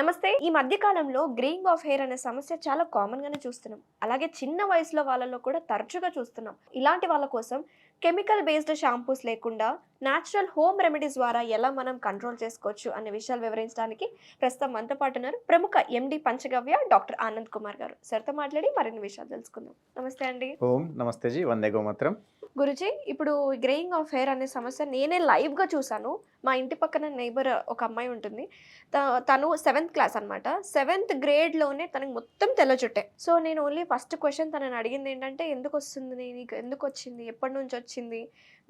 నమస్తే. ఈ మధ్య కాలంలో గ్రేయింగ్ ఆఫ్ హెయిర్ అనే సమస్య చాలా కామన్ గానే చూస్తున్నాం. అలాగే చిన్న వయసులో వాళ్ళలో కూడా తరచుగా చూస్తున్నాం. ఇలాంటి వాళ్ళ కోసం కెమికల్ బేస్డ్ షాంపూస్ లేకుండా న్యాచురల్ హోమ్ రెమెడీస్ ద్వారా ఎలా మనం కంట్రోల్ చేసుకోవచ్చు అనే విషయాలు వివరించడానికి ప్రస్తుతం మనతో పాటు ఉన్నారు ప్రముఖ ఎండి పంచగవ్య డాక్టర్ ఆనంద్ కుమార్ గారు. సార్తో మాట్లాడి మరిన్ని విషయాలు తెలుసుకుందాం. నమస్తే అండి. ఓం నమస్తే జీ వందే గోమాత్రం. గురుజీ ఇప్పుడు గ్రేయింగ్ ఆఫ్ హెయిర్ అనే సమస్య నేనే లైవ్గా చూసాను మా ఇంటి పక్కన నైబర్ ఒక అమ్మాయి ఉంటుంది. త- తను సెవెంత్ క్లాస్ అనమాట సెవెంత్ గ్రేడ్లోనే తనకి మొత్తం తెల్ల చుట్టే సో నేను ఓన్లీ ఫస్ట్ క్వశ్చన్ తనని అడిగింది ఏంటంటే ఎందుకు వస్తుంది నీకు? ఎందుకు వచ్చింది? ఎప్పటి నుంచి వచ్చింది?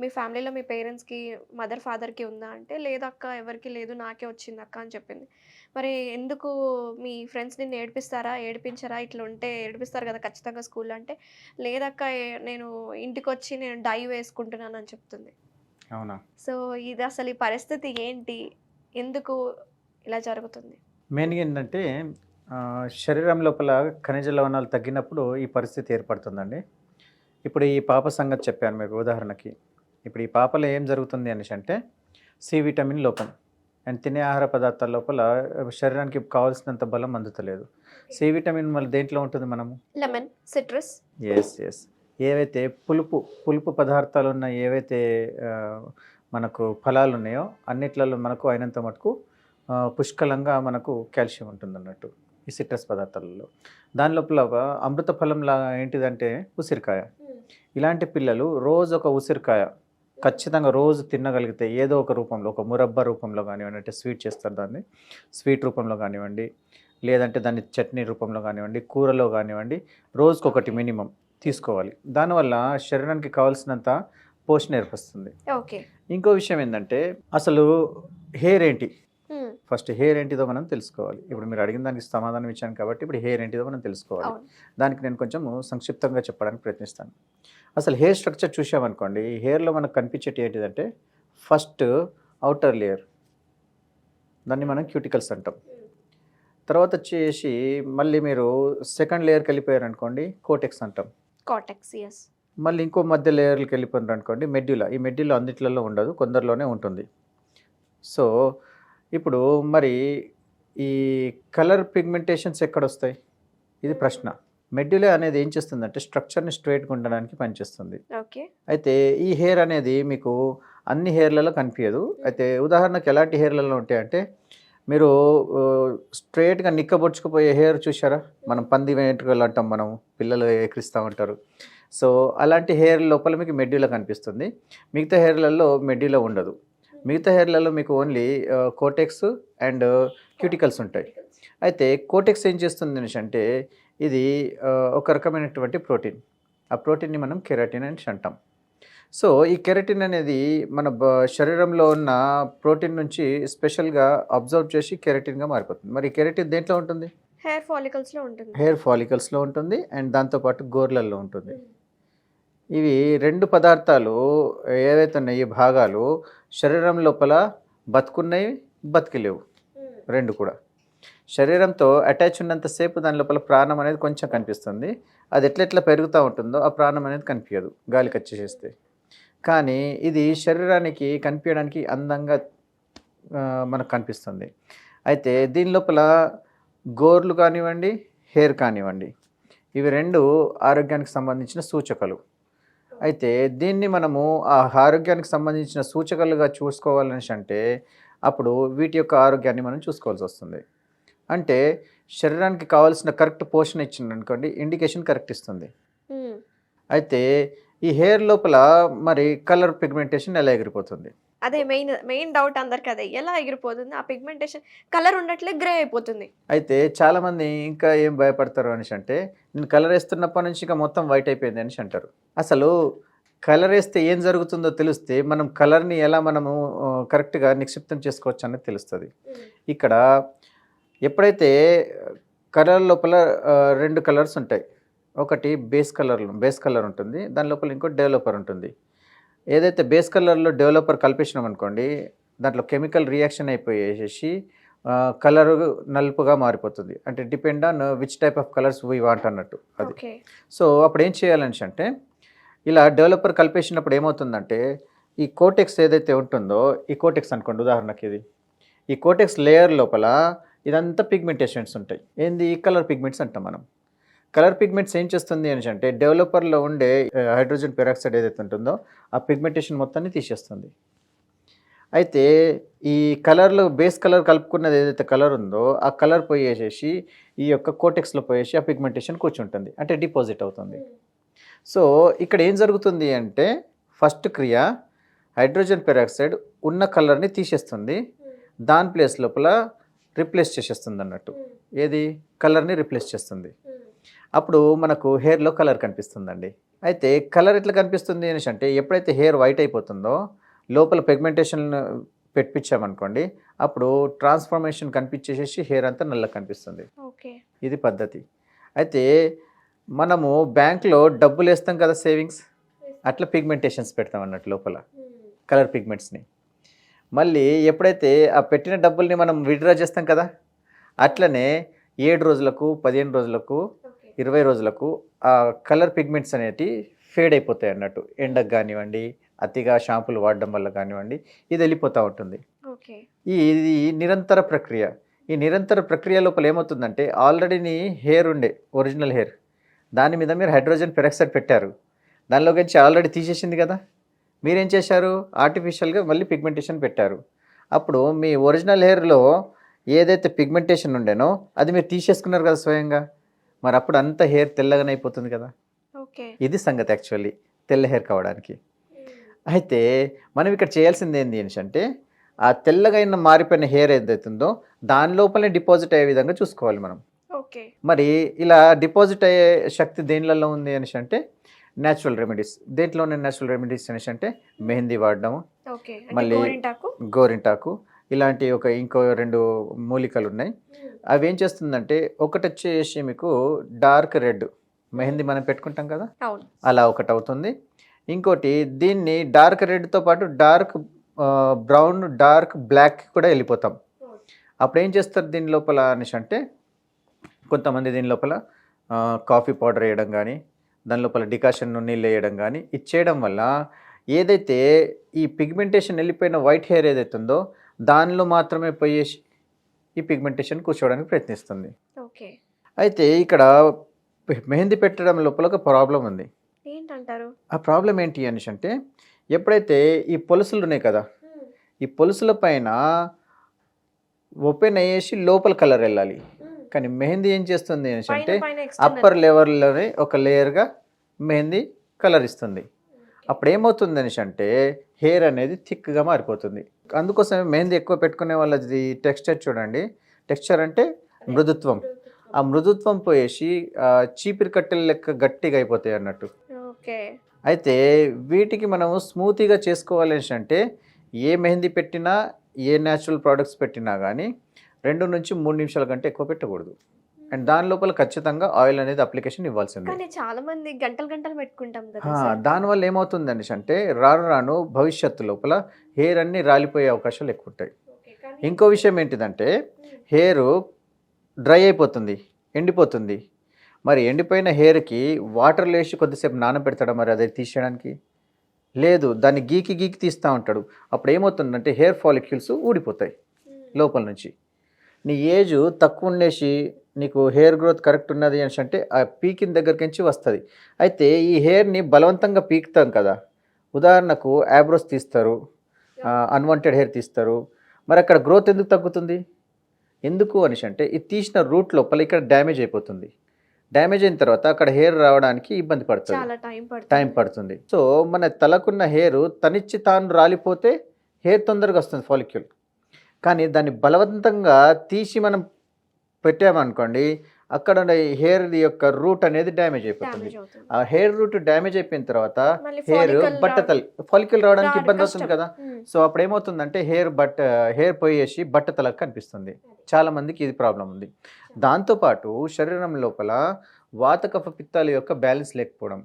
మీ ఫ్యామిలీలో మీ పేరెంట్స్కి మదర్ ఫాదర్కి ఉందా అంటే లేదక్క ఎవరికి లేదు నాకే వచ్చింది అక్క అని చెప్పింది. మరి ఎందుకు మీ ఫ్రెండ్స్ నిన్ను ఏడిపిస్తారా ఏడిపించారా? ఇట్లా ఉంటే ఏడిపిస్తారు కదా ఖచ్చితంగా స్కూల్లో అంటే లేదక్క నేను ఇంటికి వచ్చి నేను డై వేసుకుంటున్నాను అని చెప్తుంది. అవునా? సో ఇది అసలు ఈ పరిస్థితి ఏంటి? ఎందుకు ఇలా జరుగుతుంది? మెయిన్గా ఏంటంటే శరీరం లోపల ఖనిజ లవణాలు తగ్గినప్పుడు ఈ పరిస్థితి ఏర్పడుతుందండి. ఇప్పుడు ఈ పాప సంగతి చెప్పాను మీకు ఉదాహరణకి. ఇప్పుడు ఈ పాపలో ఏం జరుగుతుంది అనేసి అంటే సి విటమిన్ లోపం. అండ్ తినే ఆహార పదార్థాల లోపల శరీరానికి కావాల్సినంత బలం అందుతలేదు. సి విటమిన్ మళ్ళీ దేంట్లో ఉంటుంది మనము? Lemon citrus. ఎస్ ఎస్ ఏవైతే పులుపు పులుపు పదార్థాలు ఉన్న ఏవైతే మనకు ఫలాలు ఉన్నాయో అన్నిట్లలో మనకు అయినంత మటుకు పుష్కలంగా మనకు కాల్షియం ఉంటుంది అన్నట్టు ఈ సిట్రస్ పదార్థాలలో. దాని లోపల ఒక అమృత ఫలంలా ఏంటిదంటే ఉసిరికాయ. ఇలాంటి పిల్లలు రోజు ఒక ఉసిరికాయ ఖచ్చితంగా రోజు తినగలిగితే ఏదో ఒక రూపంలో ఒక మురబ్బా రూపంలో కానివ్వండి అంటే స్వీట్ చేస్తారు దాన్ని. స్వీట్ రూపంలో కానివ్వండి లేదంటే దాన్ని చట్నీ రూపంలో కానివ్వండి కూరలో కానివ్వండి రోజుకొకటి మినిమం తీసుకోవాలి. దానివల్ల శరీరానికి కావాల్సినంత పోషణ ఏర్పరుస్తుంది. ఓకే. ఇంకో విషయం ఏంటంటే అసలు హెయిర్ ఏంటి? ఫస్ట్ హెయిర్ ఏంటిదో మనం తెలుసుకోవాలి. ఇప్పుడు మీరు అడిగిన దానికి సమాధానం ఇచ్చాను కాబట్టి ఇప్పుడు హెయిర్ ఏంటిదో మనం తెలుసుకోవాలి. దానికి నేను కొంచెం సంక్షిప్తంగా చెప్పడానికి ప్రయత్నిస్తాను. అసలు హెయిర్ స్ట్రక్చర్ చూసామనుకోండి ఈ హెయిర్లో మనకు కనిపించేటి ఏంటిదంటే ఫస్ట్ అవుటర్ లేయర్. దాన్ని మనం క్యూటికల్స్ అంటాం. తర్వాత వచ్చేసి మళ్ళీ మీరు సెకండ్ లేయర్కి వెళ్ళిపోయారు అనుకోండి కోటెక్స్ అంటాం. కాటెక్స్ ఎస్ మళ్ళీ ఇంకో మధ్య లేయర్కి వెళ్ళిపోయారు అనుకోండి మెడ్యులా. ఈ మెడ్యులా అన్నిట్లలో ఉండదు కొందరిలోనే ఉంటుంది. సో ఇప్పుడు మరి ఈ కలర్ పిగ్మెంటేషన్స్ ఎక్కడ వస్తాయి ఇది ప్రశ్న. మెడ్యులా అనేది ఏం చేస్తుందంటే స్ట్రక్చర్ని స్ట్రైట్గా ఉండడానికి పనిచేస్తుంది. ఓకే. అయితే ఈ హెయిర్ అనేది మీకు అన్ని హెయిర్లలో కనిపించదు. అయితే ఉదాహరణకు ఎలాంటి హెయిర్లలో ఉంటాయంటే మీరు స్ట్రైట్గా నిక్కబొచ్చుకుపోయే హెయిర్ చూసారా మనం పంది వెంట్రుకలు అంటాం మనం పిల్లలు ఎక్కిరిస్తూ ఉంటారు. సో అలాంటి హెయిర్ లోపల మీకు మెడ్యులా కనిపిస్తుంది. మిగతా హెయిర్లలో మెడ్యులా ఉండదు. మిగతా హెయిర్లలో మీకు ఓన్లీ కోటెక్స్ అండ్ క్యూటికల్స్ ఉంటాయి. అయితే కోటెక్స్ ఏం చేస్తుంది అంటే ఇది ఒక రకమైనటువంటి ప్రోటీన్. ఆ ప్రోటీన్ని మనం కెరాటిన్ అని అంటాం. సో ఈ కెరటిన్ అనేది మన బ- శరీరంలో ఉన్న ప్రోటీన్ నుంచి స్పెషల్గా అబ్జర్వ్ చేసి కెరటిన్గా మారిపోతుంది. మరి కెరటిన్ దేంట్లో ఉంటుంది? హెయిర్ ఫాలికల్స్లో ఉంటుంది. హెయిర్ ఫాలికల్స్లో ఉంటుంది. అండ్ దాంతోపాటు గోర్లల్లో ఉంటుంది. ఇవి రెండు పదార్థాలు ఏవైతే ఉన్నాయో ఈ భాగాలు శరీరం లోపల బతుకున్నాయి బతికిలేవు. రెండు కూడా. శరీరంతో అటాచ్ ఉన్నంతసేపు దాని లోపల ప్రాణం అనేది కొంచెం కనిపిస్తుంది. అది ఎట్లెట్లా పెరుగుతూ ఉంటుందో ఆ ప్రాణం అనేది కనిపించదు గాలికి వచ్చేసేస్తే. కానీ ఇది శరీరానికి కనిపించడానికి అందంగా మనకు కనిపిస్తుంది. అయితే దీని లోపల గోర్లు కానివ్వండి హెయిర్ కానివ్వండి ఇవి రెండు ఆరోగ్యానికి సంబంధించిన సూచకలు. అయితే దీన్ని మనము ఆ ఆరోగ్యానికి సంబంధించిన సూచకలుగా చూసుకోవాలని అంటే అప్పుడు వీటి యొక్క ఆరోగ్యాన్ని మనం చూసుకోవాల్సి వస్తుంది. అంటే శరీరానికి కావాల్సిన కరెక్ట్ పోషణ ఇచ్చింది అనుకోండి ఇండికేషన్ కరెక్ట్ ఇస్తుంది. అయితే ఈ హెయిర్ లోపల మరి కలర్ పిగ్మెంటేషన్ ఎలా ఎగిరిపోతుంది? అదే మెయిన్ మెయిన్ డౌట్ అందరికి అదే ఎలా ఎగిరిపోతుంది? ఆ పిగ్మెంటేషన్ కలర్ ఉండట్లే గ్రే అయిపోతుంది. అయితే చాలామంది ఇంకా ఏం భయపడతారు అనేసి అంటే నేను కలర్ వేస్తున్నప్పటి నుంచి ఇంకా మొత్తం వైట్ అయిపోయింది అనేసి అంటారు. అసలు కలర్ వేస్తే ఏం జరుగుతుందో తెలిస్తే మనం కలర్ని ఎలా మనము కరెక్ట్గా నిక్షిప్తం చేసుకోవచ్చు అనేది తెలుస్తుంది. ఇక్కడ ఎప్పుడైతే కలర్ లోపల రెండు కలర్స్ ఉంటాయి. ఒకటి బేస్ కలర్ బేస్ కలర్ ఉంటుంది. దాని లోపల ఇంకో డెవలపర్ ఉంటుంది. ఏదైతే బేస్ కలర్లో డెవలపర్ కలిపేసినాం అనుకోండి దాంట్లో కెమికల్ రియాక్షన్ అయిపోయేసి కలర్ నలుపుగా మారిపోతుంది. అంటే depend on which type of colours we want అన్నట్టు అది. సో అప్పుడు ఏం చేయాలని అంటే ఇలా డెవలపర్ కలిపేసినప్పుడు ఏమవుతుందంటే ఈ కోటెక్స్ ఏదైతే ఉంటుందో ఈ కోటెక్స్ అనుకోండి ఉదాహరణకి ఇది. ఈ కోటెక్స్ లేయర్ లోపల ఇదంతా పిగ్మెంటేషన్స్ ఉంటాయి. ఏంది? కలర్ పిగ్మెంట్స్ అంటాం మనం. కలర్ పిగ్మెంట్స్ ఏం చేస్తుంది అని అంటే డెవలపర్లో ఉండే హైడ్రోజన్ పెరాక్సైడ్ ఏదైతే ఉంటుందో ఆ పిగ్మెంటేషన్ మొత్తాన్ని తీసేస్తుంది. అయితే ఈ కలర్లో బేస్ కలర్ కలుపుకున్నది ఏదైతే కలర్ ఉందో ఆ కలర్ పోయేసేసి ఈ యొక్క కోటెక్స్లో పోయేసి ఆ పిగ్మెంటేషన్ కూర్చుంటుంది. అంటే డిపాజిట్ అవుతుంది. సో ఇక్కడ ఏం జరుగుతుంది అంటే ఫస్ట్ క్రియ హైడ్రోజన్ పెరాక్సైడ్ ఉన్న కలర్ని తీసేస్తుంది. దాని ప్లేస్ లోపల రిప్లేస్ చేసేస్తుంది అన్నట్టు ఏది? కలర్ని రిప్లేస్ చేస్తుంది. అప్పుడు మనకు హెయిర్లో కలర్ కనిపిస్తుందండి. అయితే కలర్ ఎట్లా కనిపిస్తుంది అనేసి అంటే ఎప్పుడైతే హెయిర్ వైట్ అయిపోతుందో లోపల పిగ్మెంటేషన్ పెట్టించామనుకోండి అప్పుడు ట్రాన్స్ఫర్మేషన్ కనిపించేసేసి హెయిర్ అంతా నల్ల కనిపిస్తుంది. ఓకే. ఇది పద్ధతి. అయితే మనము బ్యాంక్లో డబ్బులు వేస్తాం కదా సేవింగ్స్? అట్లా పిగ్మెంటేషన్స్ పెడతాం అన్నట్టు లోపల. కలర్ పిగ్మెంట్స్ని మళ్ళీ ఎప్పుడైతే ఆ పెట్టిన డబ్బుల్ని మనం విడ్రా చేస్తాం కదా అట్లనే ఏడు రోజులకు పదిహేను రోజులకు ఇరవై రోజులకు ఆ కలర్ పిగ్మెంట్స్ అనేటి ఫేడ్ అయిపోతాయి అన్నట్టు. ఎండకు కానివ్వండి అతిగా షాంపూలు వాడడం వల్ల కానివ్వండి ఇది వెళ్ళిపోతూ ఉంటుంది. ఓకే. ఈ ఇది నిరంతర ప్రక్రియ. ఈ నిరంతర ప్రక్రియ లోపల ఏమవుతుందంటే ఆల్రెడీ నీ హెయిర్ ఉండే ఒరిజినల్ హెయిర్. దాని మీద మీరు హైడ్రోజన్ పెరాక్సైడ్ పెట్టారు. దానిలోకి ఆల్రెడీ తీసేసింది కదా. మీరేం చేశారు? ఆర్టిఫిషియల్గా మళ్ళీ పిగ్మెంటేషన్ పెట్టారు. అప్పుడు మీ ఒరిజినల్ హెయిర్లో ఏదైతే పిగ్మెంటేషన్ ఉండేనో అది మీరు తీసేసుకున్నారు కదా స్వయంగా? మరి అప్పుడు అంత హెయిర్ తెల్లగానే అయిపోతుంది కదా? ఓకే. ఇది సంగతి యాక్చువల్లీ తెల్ల హెయిర్ కావడానికి. అయితే మనం ఇక్కడ చేయాల్సింది ఏంటి అంటే ఆ తెల్లగా అయిన మారిపోయిన హెయిర్ ఏదైతుందో దాని లోపలనే డిపాజిట్ అయ్యే విధంగా చూసుకోవాలి మనం. ఓకే. మరి ఇలా డిపాజిట్ అయ్యే శక్తి దేనిలలో ఉంది అనేసి అంటే న్యాచురల్ రెమెడీస్ దేంట్లోనే న్యాచురల్ రెమెడీస్ అనేసి అంటే మెహందీ వాడడము ఓకే. మళ్ళీ- గోరింటాకు? ఇలాంటి ఒక ఇంకో రెండు మూలికలు ఉన్నాయి. అవి ఏం చేస్తుందంటే ఒకటి వచ్చేసి మీకు డార్క్ రెడ్ మెహందీ మనం పెట్టుకుంటాం కదా? అలా ఒకటి అవుతుంది. ఇంకోటి దీన్ని డార్క్ రెడ్తో పాటు డార్క్ బ్రౌన్ డార్క్ బ్లాక్ కూడా వెళ్ళిపోతాం. అప్పుడు ఏం చేస్తారు దీని లోపల అనేసి అంటే కొంతమంది దీని లోపల కాఫీ పౌడర్ వేయడం కానీ దాని లోపల డికాషన్ నీళ్ళు వేయడం కానీ ఇచ్చేయడం వల్ల ఏదైతే ఈ పిగ్మెంటేషన్ వెళ్ళిపోయిన వైట్ హెయిర్ ఏదైతే ఉందో దానిలో మాత్రమే పోయేసి ఈ పిగ్మెంటేషన్ కూర్చోవడానికి ప్రయత్నిస్తుంది. ఓకే. అయితే ఇక్కడ మెహందీ పెట్టడం లోపల ఒక ప్రాబ్లం ఉంది. ఏంటంటారు? ఆ ప్రాబ్లం ఏంటి అనేసి అంటే ఎప్పుడైతే ఈ పొలుసులు ఉన్నాయి కదా ఈ పొలుసుల పైన ఓపెన్ అయ్యేసి లోపల కలర్ వెళ్ళాలి. కానీ మెహందీ ఏం చేస్తుంది అంటే అప్పర్ లెవెల్లోనే ఒక లేయర్గా మెహందీ కలర్ ఇస్తుంది. అప్పుడు ఏమవుతుంది అనేసి అంటే హెయిర్ అనేది థిక్గా మారిపోతుంది. అందుకోసమే మెహందీ ఎక్కువ పెట్టుకునే వాళ్ళది టెక్స్చర్ చూడండి. టెక్స్చర్ అంటే మృదుత్వం. ఆ మృదుత్వం పోయేసి చీపిరి కట్టెల లెక్క గట్టిగా అయిపోతాయి అన్నట్టు. ఓకే. అయితే వీటికి మనము స్మూతీగా చేసుకోవాలి అంటే ఏ మెహందీ పెట్టినా ఏ న్యాచురల్ ప్రోడక్ట్స్ పెట్టినా కానీ రెండు నుంచి మూడు నిమిషాల కంటే ఎక్కువ పెట్టకూడదు. అండ్ దాని లోపల ఖచ్చితంగా ఆయిల్ అనేది అప్లికేషన్ ఇవ్వాల్సిందే. కానీ చాలా మంది గంటలు గంటలు పెట్టుకుంటాం కదా. దానివల్ల ఏమవుతుంది అనేసి అంటే రాను రాను భవిష్యత్తు లోపల హెయిర్ అన్ని రాలిపోయే అవకాశాలు ఎక్కువ ఉంటాయి. ఇంకో విషయం ఏంటిదంటే హెయిర్ డ్రై అయిపోతుంది ఎండిపోతుంది. మరి ఎండిపోయిన హెయిర్కి వాటర్ లేసి కొద్దిసేపు నానబెడతాడా మరి అది తీసేయడానికి? లేదు దాన్ని గీకి గీకి తీస్తూ ఉంటాడు. అప్పుడు ఏమవుతుందంటే హెయిర్ ఫాలిక్యూల్స్ ఊడిపోతాయి లోపల నుంచి. నీ ఏజ్ తక్కువ ఉండేసి నీకు హెయిర్ గ్రోత్ కరెక్ట్ ఉన్నది అని అంటే ఆ పీకిన దగ్గరికి నుంచి వస్తుంది. అయితే ఈ హెయిర్ని బలవంతంగా పీకుతాం కదా. ఉదాహరణకు యాబ్రోస్ తీస్తారు అన్వాంటెడ్ హెయిర్ తీస్తారు. మరి అక్కడ గ్రోత్ ఎందుకు తగ్గుతుంది? ఎందుకు అనేసి అంటే ఇది తీసిన రూట్ లోపల ఇక్కడ డ్యామేజ్ అయిపోతుంది. డ్యామేజ్ అయిన తర్వాత అక్కడ హెయిర్ రావడానికి ఇబ్బంది పడుతుంది. చాలా టైం పడుతుంది. టైం పడుతుంది. సో మన తలకున్న హెయిర్ తనిచ్చి తాను రాలిపోతే హెయిర్ తొందరగా వస్తుంది ఫాలిక్యూల్ కానీ దాన్ని బలవంతంగా తీసి మనం పెట్టామనుకోండి అక్కడ హెయిర్ యొక్క రూట్ అనేది డ్యామేజ్ అయిపోతుంది. ఆ హెయిర్ రూట్ డ్యామేజ్ అయిపోయిన తర్వాత హెయిర్ బట్టతల ఫాలిక్యూల్ రావడానికి రావడం ఇబ్బంది కష్టం. కదా. సో అప్పుడు ఏమవుతుందంటే హెయిర్ బట్ట హెయిర్ పోయేసి బట్టతలకు కనిపిస్తుంది. చాలా మందికి ఇది ప్రాబ్లం ఉంది. దాంతోపాటు శరీరం లోపల వాత కఫ పిత్తాల యొక్క బ్యాలెన్స్ లేకపోవడం.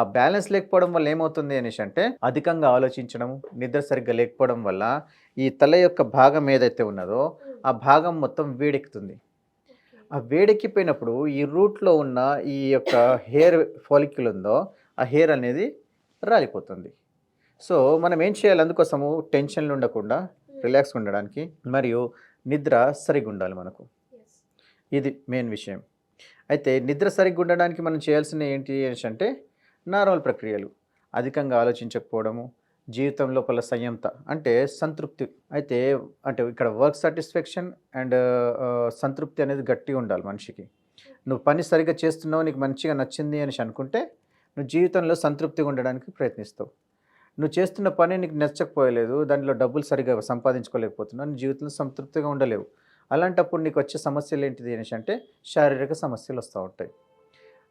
ఆ బ్యాలెన్స్ లేకపోవడం వల్ల ఏమవుతుంది అనేసి అంటే అధికంగా ఆలోచించడం నిద్ర సరిగ్గా లేకపోవడం వల్ల ఈ తల యొక్క భాగం ఏదైతే ఉన్నదో ఆ భాగం మొత్తం వేడెక్కుతుంది. ఆ వేడెక్కిపోయినప్పుడు ఈ రూట్లో ఉన్న ఈ యొక్క హెయిర్ ఫాలిక్యుల్ ఉందో ఆ హెయిర్ అనేది రాలిపోతుంది. సో మనం ఏం చేయాలి? అందుకోసము టెన్షన్లు ఉండకుండా రిలాక్స్గా ఉండడానికి మరియు నిద్ర సరిగ్గా ఉండాలి మనకు. ఇది మెయిన్ విషయం. అయితే నిద్ర సరిగ్గా ఉండడానికి మనం చేయాల్సిన ఏంటి అంటే నార్మల్ ప్రక్రియలు. అధికంగా ఆలోచించకపోవడము జీవితం లోపల సంయమత అంటే సంతృప్తి. అయితే అంటే ఇక్కడ వర్క్ సాటిస్ఫాక్షన్ అండ్ సంతృప్తి అనేది గట్టిగా ఉండాలి మనిషికి. నువ్వు పని సరిగ్గా చేస్తున్నావు నీకు మంచిగా నచ్చింది అనేసి అనుకుంటే నువ్వు జీవితంలో సంతృప్తిగా ఉండడానికి ప్రయత్నిస్తావు. నువ్వు చేస్తున్న పని నీకు నచ్చకపోయలేదు దాంట్లో డబ్బులు సరిగా సంపాదించుకోలేకపోతున్నావు నీ జీవితంలో సంతృప్తిగా ఉండలేవు. అలాంటప్పుడు నీకు వచ్చే సమస్యలు ఏంటిది అనేసి అంటే శారీరక సమస్యలు వస్తూ ఉంటాయి.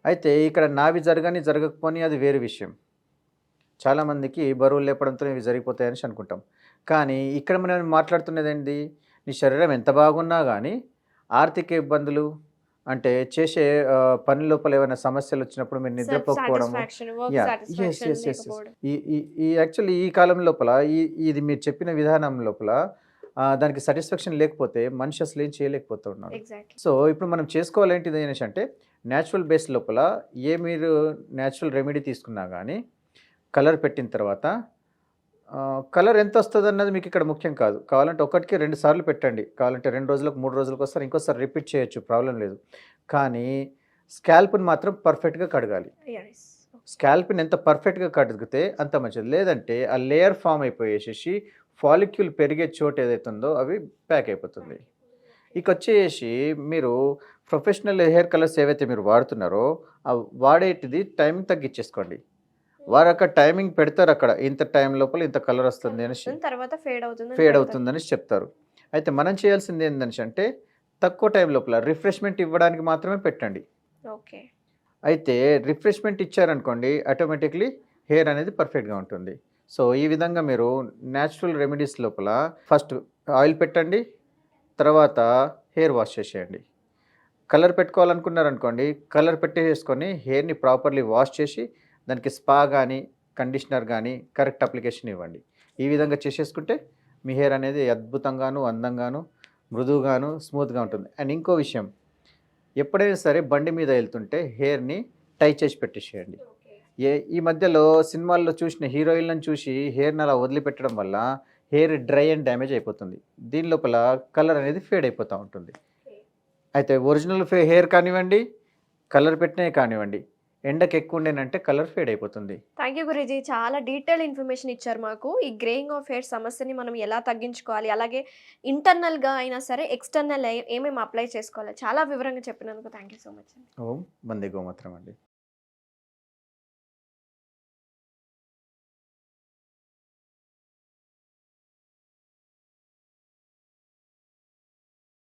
అయితే ఇక్కడ నావి జరగని జరగకపోని అది వేరే విషయం. చాలామందికి బరువులు లేపడంతో ఇవి జరిగిపోతాయని అనుకుంటాం. కానీ ఇక్కడ మనం మాట్లాడుతున్నది ఏంటి నీ శరీరం ఎంత బాగున్నా కానీ ఆర్థిక ఇబ్బందులు అంటే చేసే పని లోపల ఏమైనా సమస్యలు వచ్చినప్పుడు మీరు yes. ఈ యాక్చువల్లీ ఈ కాలం లోపల ఈ ఇది మీరు చెప్పిన విధానం లోపల దానికి సాటిస్ఫాక్షన్ లేకపోతే మనిషి అసలు ఏం చేయలేకపోతూ ఉన్నాడు. సో ఇప్పుడు మనం చేసుకోవాలేంటిది అనేసి అంటే న్యాచురల్ బేస్ లోపల ఏ మీరు న్యాచురల్ రెమెడీ తీసుకున్నా కానీ కలర్ పెట్టిన తర్వాత కలర్ ఎంత వస్తుంది అన్నది మీకు ఇక్కడ ముఖ్యం కాదు. కావాలంటే ఒకటికి రెండు సార్లు పెట్టండి. కావాలంటే రెండు రోజులకు మూడు రోజులకు వస్తారు ఇంకోసారి రిపీట్ చేయొచ్చు ప్రాబ్లం లేదు. కానీ స్కాల్ప్ని మాత్రం పర్ఫెక్ట్గా కడగాలి. స్కాల్ప్ని ఎంత పర్ఫెక్ట్గా కడిగితే అంత మంచిది. లేదంటే ఆ లేయర్ ఫామ్ అయిపోయేసేసి ఫాలిక్యూల్ పెరిగే చోటు ఏదైతే ఉందో అవి ప్యాక్ అయిపోతుంది. ఇక వచ్చేసి మీరు ప్రొఫెషనల్ హెయిర్ కలర్స్ ఏవైతే మీరు వాడుతున్నారో ఆ వాడేటిది టైం తగ్గించేసుకోండి. వారు అక్కడ టైమింగ్ పెడతారు అక్కడ ఇంత టైం లోపల ఇంత కలర్ వస్తుంది అనేసి. తర్వాత ఫేడ్ అవుతుంది ఫేడ్ అవుతుందని చెప్తారు. అయితే మనం చేయాల్సింది ఏంటంటే అంటే తక్కువ టైం లోపల రిఫ్రెష్మెంట్ ఇవ్వడానికి మాత్రమే పెట్టండి. ఓకే. అయితే రిఫ్రెష్మెంట్ ఇచ్చారనుకోండి ఆటోమేటిక్లీ హెయిర్ అనేది పర్ఫెక్ట్గా ఉంటుంది. సో ఈ విధంగా మీరు న్యాచురల్ రెమెడీస్ లోపల ఫస్ట్ ఆయిల్ పెట్టండి తర్వాత హెయిర్ వాష్ చేసేయండి. కలర్ పెట్టుకోవాలనుకున్నారనుకోండి కలర్ పెట్టేసుకొని హెయిర్ని ప్రాపర్లీ వాష్ చేసి దానికి స్పా కానీ కండిషనర్ కానీ కరెక్ట్ అప్లికేషన్ ఇవ్వండి. ఈ విధంగా చేసేసుకుంటే మీ హెయిర్ అనేది అద్భుతంగాను అందంగాను మృదువుగాను స్మూత్గా ఉంటుంది. అండ్ ఇంకో విషయం ఎప్పుడైనా సరే బండి మీద వెళ్తుంటే హెయిర్ని టై చేసి పెట్టేసేయండి. ఏ ఈ మధ్యలో సినిమాల్లో చూసిన హీరోయిన్లను చూసి హెయిర్ని అలా వదిలిపెట్టడం వల్ల హెయిర్ డ్రై అండ్ డ్యామేజ్ అయిపోతుంది. దీని లోపల కలర్ అనేది ఫేడ్ అయిపోతూ ఉంటుంది. అయితే ఒరిజినల్ ఫే హెయిర్ కానివ్వండి కలర్ పెట్టినవి కానివ్వండి ఎండకు ఎక్కువ ఉండేనంటే కలర్ ఫేడ్ అయిపోతుంది. Thank you guruji. చాలా డీటెయిల్ ఇన్ఫర్మేషన్ ఇచ్చారు మాకు. ఈ గ్రేయింగ్ ఆఫ్ హెయిర్ సమస్యని మనం ఎలా తగ్గించుకోవాలి అలాగే ఇంటర్నల్గా అయినా సరే ఎక్స్టర్నల్ ఏమేమి అప్లై చేసుకోవాలి చాలా వివరంగా చెప్పినందుకు thank you so much Om వందే గోమాత్రం అండి.